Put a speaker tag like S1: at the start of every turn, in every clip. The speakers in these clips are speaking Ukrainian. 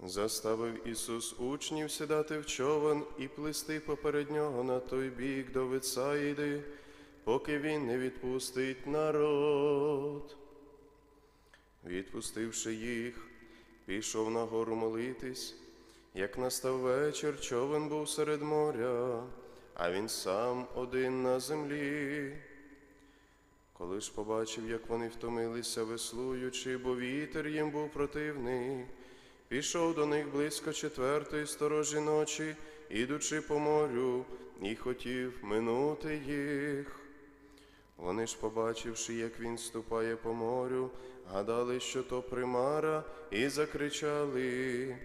S1: Заставив Ісус учнів сідати в човен і плисти поперед нього на той бік до Вицаїди, поки він не відпустить народ. Відпустивши їх, пішов на гору молитись. Як настав вечір, човен був серед моря, а він сам один на землі. Коли ж побачив, як вони втомилися, веслуючи, бо вітер їм був противний, пішов до них близько четвертої сторожі ночі, ідучи по морю, і хотів минути їх. Вони ж, побачивши, як він ступає по морю, гадали, що то примара, і закричали.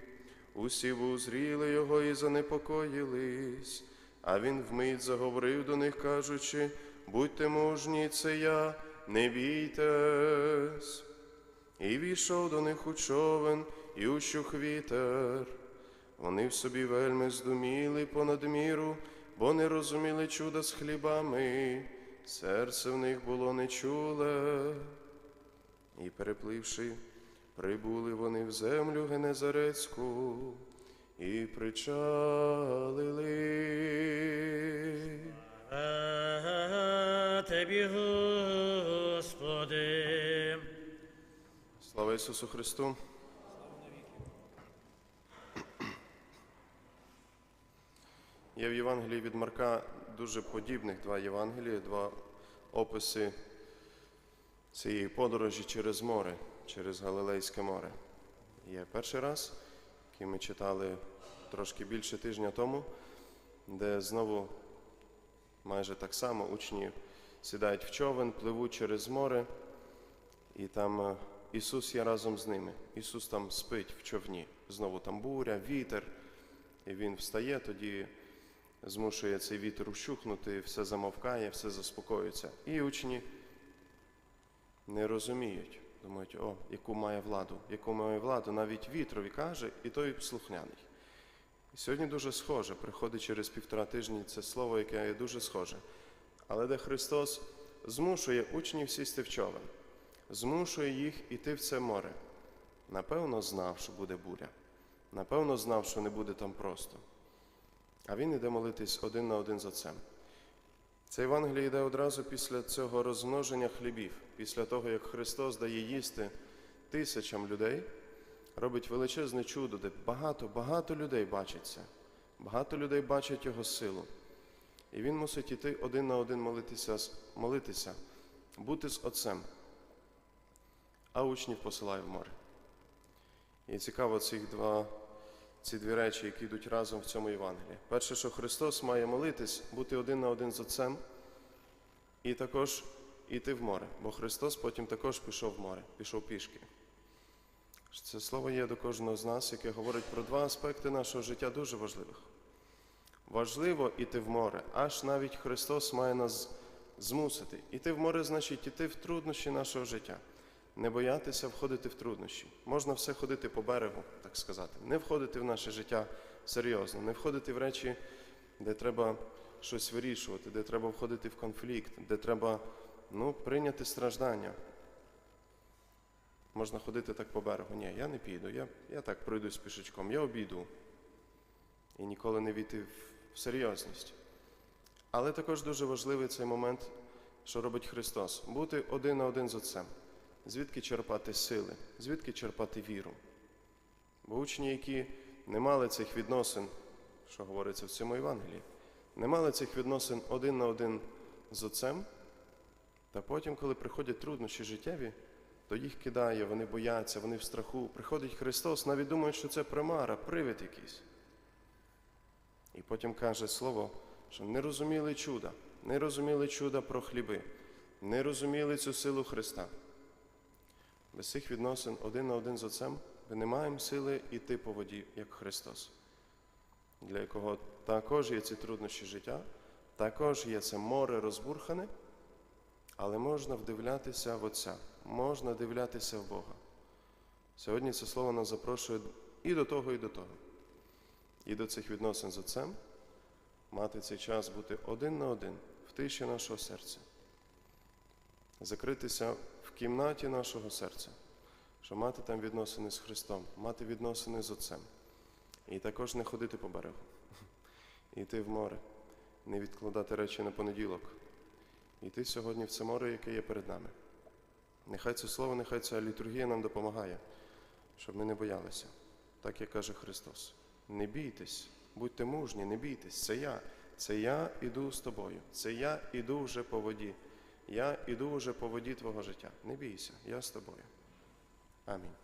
S1: Усі узріли його і занепокоїлись. А він вмить заговорив до них, кажучи, будьте мужні, це я, не бійтесь. І війшов до них у човен, і ущух вітер. Вони в собі вельми здуміли понад міру, бо не розуміли чуда з хлібами, серце в них було нечуле. І перепливши, прибули вони в землю Генезарецьку і причалили.
S2: А Тобі, Господи,
S1: Слава Ісусу Христу! Є в Євангелії від Марка дуже подібних два Євангелії, два описи цієї подорожі через море, через Галилейське море. Є перший раз, який ми читали трошки більше тижня тому, де знову майже так само учні сідають в човен, пливуть через море. І там е, Ісус є разом з ними. Ісус там спить в човні. Знову там буря, вітер. І Він встає, тоді змушує цей вітер ущухнути, все замовкає, все заспокоюється. І учні не розуміють. Думають, о, яку має владу, яку має владу, навіть вітрові каже, і той слухняний. І сьогодні дуже схоже, приходить через півтора тижні це слово, яке дуже схоже. Але де Христос змушує учнів сісти в човен змушує їх іти в це море. Напевно, знав, що буде буря. Напевно, знав, що не буде там просто. А він іде молитись один на один за це. Це Євангеліє йде одразу після цього розмноження хлібів, після того, як Христос дає їсти тисячам людей, робить величезне чудо, де багато, багато людей бачить це. Багато людей бачать Його силу. І він мусить іти один на один молитися, молитися бути з Отцем а учнів посилає в море. І цікаво цих два, ці дві речі, які йдуть разом в цьому Євангелії. Перше, що Христос має молитись, бути один на один з Отцем, і також йти в море, бо Христос потім також пішов в море, пішов пішки. Це слово є до кожного з нас, яке говорить про два аспекти нашого життя дуже важливих. Важливо йти в море, аж навіть Христос має нас змусити. Іти в море значить іти в труднощі нашого життя не боятися входити в труднощі. Можна все ходити по берегу, так сказати, не входити в наше життя серйозно, не входити в речі, де треба щось вирішувати, де треба входити в конфлікт, де треба ну, прийняти страждання. Можна ходити так по берегу. Ні, я не піду, я, я так пройдусь пішечком, я обійду. І ніколи не війти в, в серйозність. Але також дуже важливий цей момент, що робить Христос бути один на один з Отцем звідки черпати сили, звідки черпати віру. Бо учні, які не мали цих відносин, що говориться в цьому Євангелії, не мали цих відносин один на один з Отцем, та потім, коли приходять труднощі життєві, то їх кидає, вони бояться, вони в страху. Приходить Христос, навіть думають, що це примара, привид якийсь. І потім каже слово, що не розуміли чуда, не розуміли чуда про хліби, не розуміли цю силу Христа. Без цих відносин один на один з Отцем ми не маємо сили йти по воді, як Христос, для якого також є ці труднощі життя, також є це море розбурхане, але можна вдивлятися в Отця, можна дивлятися в Бога. Сьогодні це слово нас запрошує і до того, і до того, і до цих відносин з Отцем, мати цей час бути один на один в тиші нашого серця закритися в кімнаті нашого серця, щоб мати там відносини з Христом, мати відносини з Отцем. І також не ходити по берегу, йти в море, не відкладати речі на понеділок. Йти сьогодні в це море, яке є перед нами. Нехай це слово, нехай ця літургія нам допомагає, щоб ми не боялися, так як каже Христос. Не бійтесь, будьте мужні, не бійтесь. Це я. Це я іду з тобою. Це я іду вже по воді. Я іду вже по воді твого життя. Не бійся, я з тобою. Амінь.